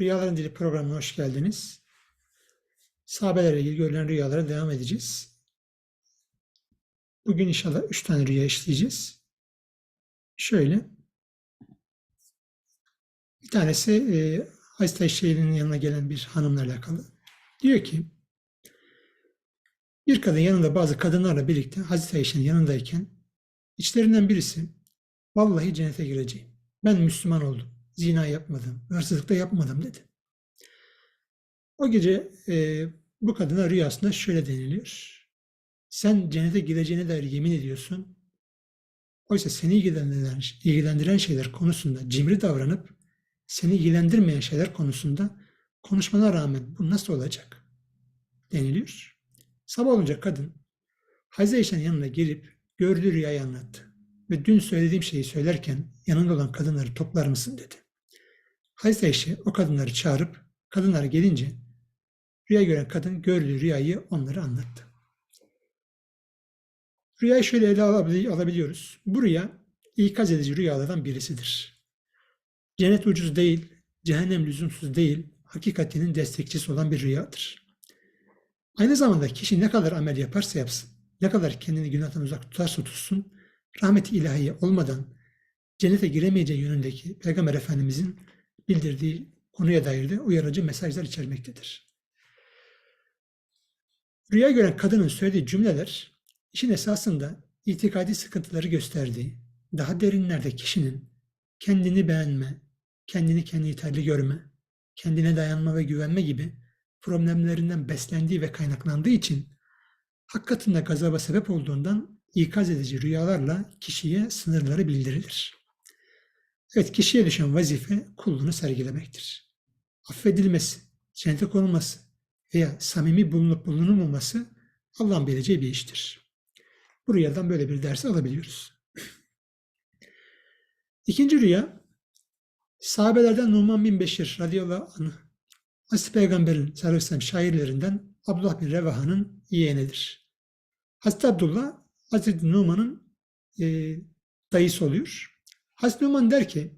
Rüyaların Dili programına hoş geldiniz. Sahabelerle ilgili görülen rüyalara devam edeceğiz. Bugün inşallah üç tane rüya işleyeceğiz. Şöyle. Bir tanesi e, Hazreti Ayşe'nin yanına gelen bir hanımla alakalı. Diyor ki, bir kadın yanında bazı kadınlarla birlikte Hazreti Ayşe'nin yanındayken içlerinden birisi vallahi cennete gireceğim. Ben Müslüman oldum. Zina yapmadım. Hırsızlık da yapmadım dedi. O gece e, bu kadına rüyasında şöyle deniliyor. Sen cennete gideceğine dair yemin ediyorsun. Oysa seni ilgilendiren, ilgilendiren şeyler konusunda cimri davranıp seni ilgilendirmeyen şeyler konusunda konuşmana rağmen bu nasıl olacak? deniliyor. Sabah olunca kadın Hazreti Ayşe'nin yanına gelip gördüğü rüyayı anlattı. Ve dün söylediğim şeyi söylerken yanında olan kadınları toplar mısın dedi. Hazreti Ayşe o kadınları çağırıp kadınlar gelince rüya gören kadın gördüğü rüyayı onlara anlattı. Rüyayı şöyle ele alabiliyoruz. Bu rüya ikaz edici rüyalardan birisidir. Cennet ucuz değil, cehennem lüzumsuz değil, hakikatinin destekçisi olan bir rüyadır. Aynı zamanda kişi ne kadar amel yaparsa yapsın, ne kadar kendini günahtan uzak tutarsa tutsun, rahmeti ilahiye olmadan cennete giremeyeceği yönündeki Peygamber Efendimizin bildirdiği konuya dair de uyarıcı mesajlar içermektedir. Rüya gören kadının söylediği cümleler işin esasında itikadi sıkıntıları gösterdiği, daha derinlerde kişinin kendini beğenme, kendini kendi yeterli görme, kendine dayanma ve güvenme gibi problemlerinden beslendiği ve kaynaklandığı için hak katında gazaba sebep olduğundan ikaz edici rüyalarla kişiye sınırları bildirilir. Evet kişiye düşen vazife kulluğunu sergilemektir. Affedilmesi, cennete konulması veya samimi bulunup bulunulmaması Allah'ın bileceği bir iştir. Bu rüyadan böyle bir ders alabiliyoruz. İkinci rüya, sahabelerden Numan bin Beşir radıyallahu anh, Hazreti Peygamber'in sallallahu şairlerinden Abdullah bin Revaha'nın yeğenidir. Hazreti Abdullah, Hazreti Numan'ın e, dayısı oluyor. Hazreti Numan der ki,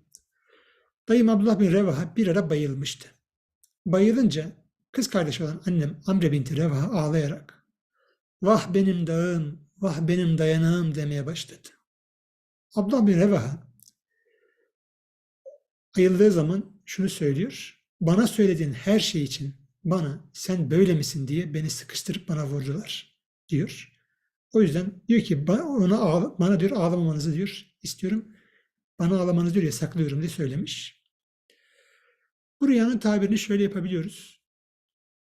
dayım Abdullah bin Revaha bir ara bayılmıştı. Bayılınca kız kardeşi olan annem Amre binti Revaha ağlayarak, vah benim dağım, vah benim dayanağım demeye başladı. Abdullah bin Revaha ayıldığı zaman şunu söylüyor, bana söylediğin her şey için bana sen böyle misin diye beni sıkıştırıp bana vurdular diyor. O yüzden diyor ki ona ağla, bana diyor ağlamamanızı diyor istiyorum. Bana ağlamanızı diyor yasaklıyorum diye söylemiş. Bu rüyanın tabirini şöyle yapabiliyoruz.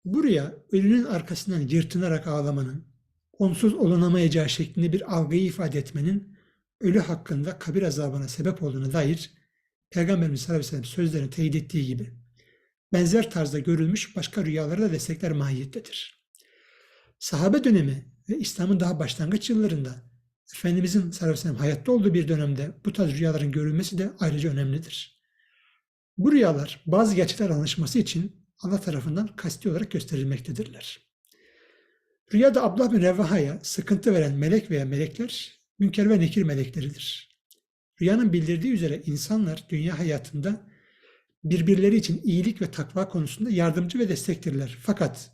Bu rüya ölünün arkasından yırtınarak ağlamanın, onsuz olunamayacağı şeklinde bir algıyı ifade etmenin ölü hakkında kabir azabına sebep olduğuna dair Peygamberimiz sallallahu aleyhi ve sellem sözlerini teyit ettiği gibi benzer tarzda görülmüş başka rüyaları da destekler mahiyettedir. Sahabe dönemi ve İslam'ın daha başlangıç yıllarında Efendimizin sallallahu hayatta olduğu bir dönemde bu tarz rüyaların görülmesi de ayrıca önemlidir. Bu rüyalar bazı gerçekler anlaşılması için Allah tarafından kasti olarak gösterilmektedirler. Rüyada Abdullah bin Revaha'ya sıkıntı veren melek veya melekler münker ve nekir melekleridir. Rüyanın bildirdiği üzere insanlar dünya hayatında birbirleri için iyilik ve takva konusunda yardımcı ve destektirler. Fakat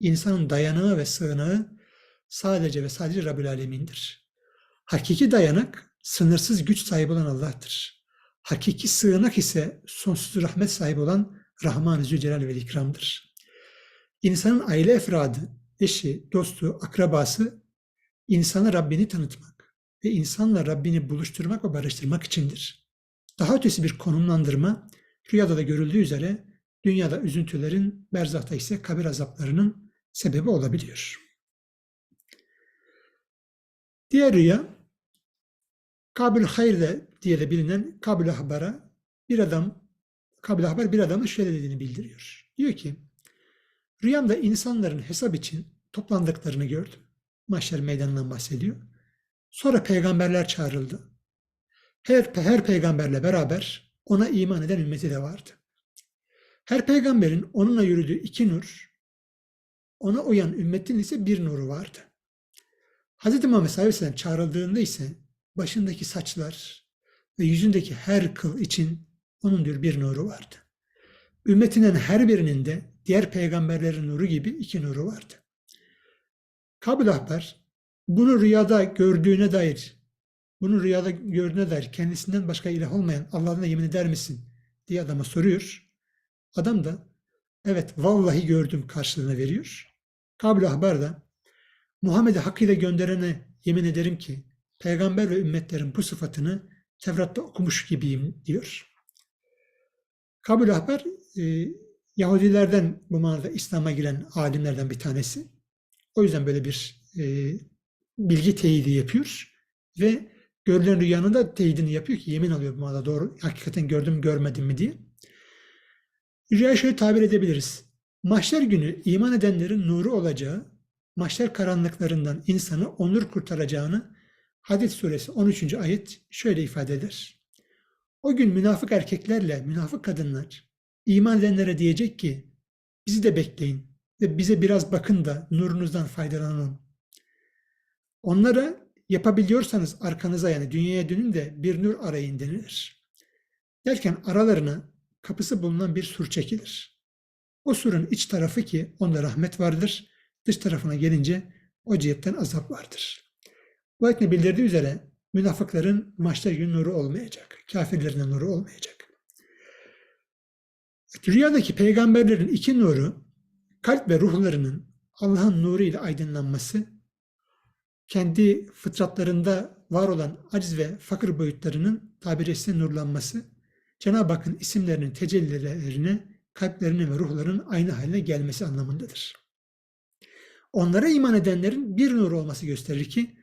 insanın dayanağı ve sığınağı sadece ve sadece Rabbül Alemin'dir. Hakiki dayanak sınırsız güç sahibi olan Allah'tır. Hakiki sığınak ise sonsuz rahmet sahibi olan Rahman-ı Zülcelal ve İkram'dır. İnsanın aile efradı, eşi, dostu, akrabası insana Rabbini tanıtmak ve insanla Rabbini buluşturmak ve barıştırmak içindir. Daha ötesi bir konumlandırma rüyada da görüldüğü üzere dünyada üzüntülerin, berzahta ise kabir azaplarının sebebi olabiliyor. Diğer rüya Kabil Hayr de diye de bilinen Kabil Ahbar'a bir adam Kabil Ahbar bir adamın şöyle dediğini bildiriyor. Diyor ki rüyamda insanların hesap için toplandıklarını gördüm. Mahşer meydanından bahsediyor. Sonra peygamberler çağrıldı. Her, her peygamberle beraber ona iman eden ümmeti de vardı. Her peygamberin onunla yürüdüğü iki nur, ona uyan ümmetin ise bir nuru vardı. Hz. Muhammed sallallahu aleyhi ve sellem çağrıldığında ise başındaki saçlar ve yüzündeki her kıl için onun diyor bir nuru vardı. Ümmetinden her birinin de diğer peygamberlerin nuru gibi iki nuru vardı. Kabul Ahbar bunu rüyada gördüğüne dair, bunu rüyada gördüğüne dair kendisinden başka ilah olmayan Allah'ına yemin eder misin diye adama soruyor. Adam da evet vallahi gördüm karşılığını veriyor. Kabul Ahbar da Muhammed'i hakkıyla gönderene yemin ederim ki peygamber ve ümmetlerin bu sıfatını Tevrat'ta okumuş gibiyim diyor. Kabul Ahbar e, Yahudilerden bu manada İslam'a giren alimlerden bir tanesi. O yüzden böyle bir e, bilgi teyidi yapıyor ve görülen rüyanın da teyidini yapıyor ki yemin alıyor bu manada doğru hakikaten gördüm görmedim mi diye. Rüyayı şöyle tabir edebiliriz. Mahşer günü iman edenlerin nuru olacağı, mahşer karanlıklarından insanı onur kurtaracağını Hadid suresi 13. ayet şöyle ifade eder. O gün münafık erkeklerle münafık kadınlar iman edenlere diyecek ki bizi de bekleyin ve bize biraz bakın da nurunuzdan faydalanın. Onlara yapabiliyorsanız arkanıza yani dünyaya dönün de bir nur arayın denilir. Derken aralarına kapısı bulunan bir sur çekilir. O surun iç tarafı ki onda rahmet vardır, dış tarafına gelince o cihetten azap vardır. Ayetle bildirdiği üzere münafıkların maçta gün nuru olmayacak, kafirlerin nuru olmayacak. Rüyadaki peygamberlerin iki nuru kalp ve ruhlarının Allah'ın nuru ile aydınlanması, kendi fıtratlarında var olan aciz ve fakir boyutlarının tabiresi nurlanması, Cenab-ı Hakk'ın isimlerinin tecellilerine, kalplerinin ve ruhlarının aynı haline gelmesi anlamındadır. Onlara iman edenlerin bir nur olması gösterir ki,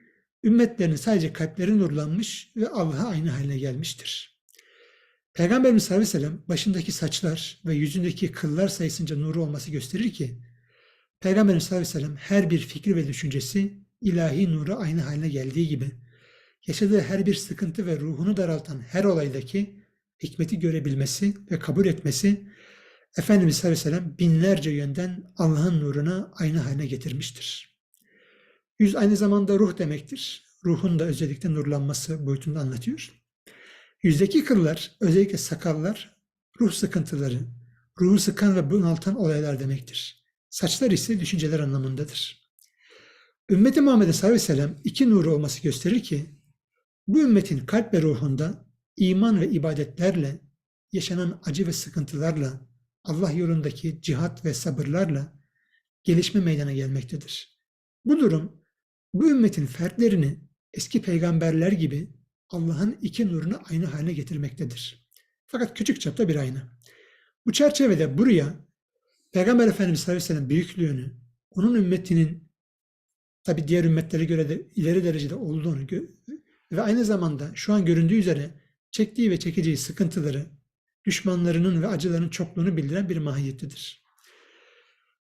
ümmetlerinin sadece kalpleri nurlanmış ve Allah'a aynı haline gelmiştir. Peygamberimiz sallallahu aleyhi ve sellem başındaki saçlar ve yüzündeki kıllar sayısınca nuru olması gösterir ki Peygamberimiz sallallahu aleyhi ve sellem her bir fikri ve düşüncesi ilahi nuru aynı haline geldiği gibi yaşadığı her bir sıkıntı ve ruhunu daraltan her olaydaki hikmeti görebilmesi ve kabul etmesi Efendimiz sallallahu aleyhi ve sellem binlerce yönden Allah'ın nuruna aynı haline getirmiştir. Yüz aynı zamanda ruh demektir. Ruhun da özellikle nurlanması boyutunda anlatıyor. Yüzdeki kıllar, özellikle sakallar, ruh sıkıntıları, ruhu sıkan ve bunaltan olaylar demektir. Saçlar ise düşünceler anlamındadır. Ümmeti Muhammed'e sallallahu aleyhi ve sellem iki nuru olması gösterir ki, bu ümmetin kalp ve ruhunda iman ve ibadetlerle, yaşanan acı ve sıkıntılarla, Allah yolundaki cihat ve sabırlarla gelişme meydana gelmektedir. Bu durum, bu ümmetin fertlerini eski peygamberler gibi Allah'ın iki nurunu aynı haline getirmektedir. Fakat küçük çapta bir ayna. Bu çerçevede buraya Peygamber Efendimiz sallallahu aleyhi ve büyüklüğünü, onun ümmetinin tabi diğer ümmetlere göre de ileri derecede olduğunu ve aynı zamanda şu an göründüğü üzere çektiği ve çekeceği sıkıntıları, düşmanlarının ve acılarının çokluğunu bildiren bir mahiyettedir.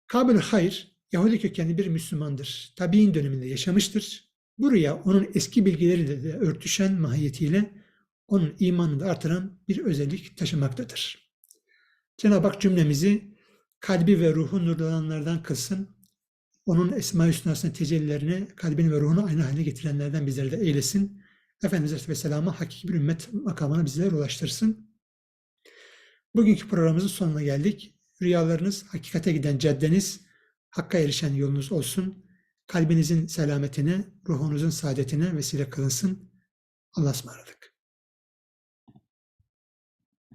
Kabil Hayr, Yahudi kökenli bir Müslümandır. Tabi'in döneminde yaşamıştır. Buraya onun eski bilgileriyle de örtüşen mahiyetiyle onun imanını da artıran bir özellik taşımaktadır. Cenab-ı Hak cümlemizi kalbi ve ruhu nurlananlardan kılsın. Onun Esma-i Hüsna'sının tecellilerine kalbini ve ruhunu aynı haline getirenlerden bizleri de eylesin. Efendimiz Aleyhisselatü Vesselam'a hakiki bir ümmet makamına bizleri ulaştırsın. Bugünkü programımızın sonuna geldik. Rüyalarınız, hakikate giden caddeniz, hakka erişen yolunuz olsun. Kalbinizin selametine, ruhunuzun saadetine vesile kılınsın. Allah'a ısmarladık.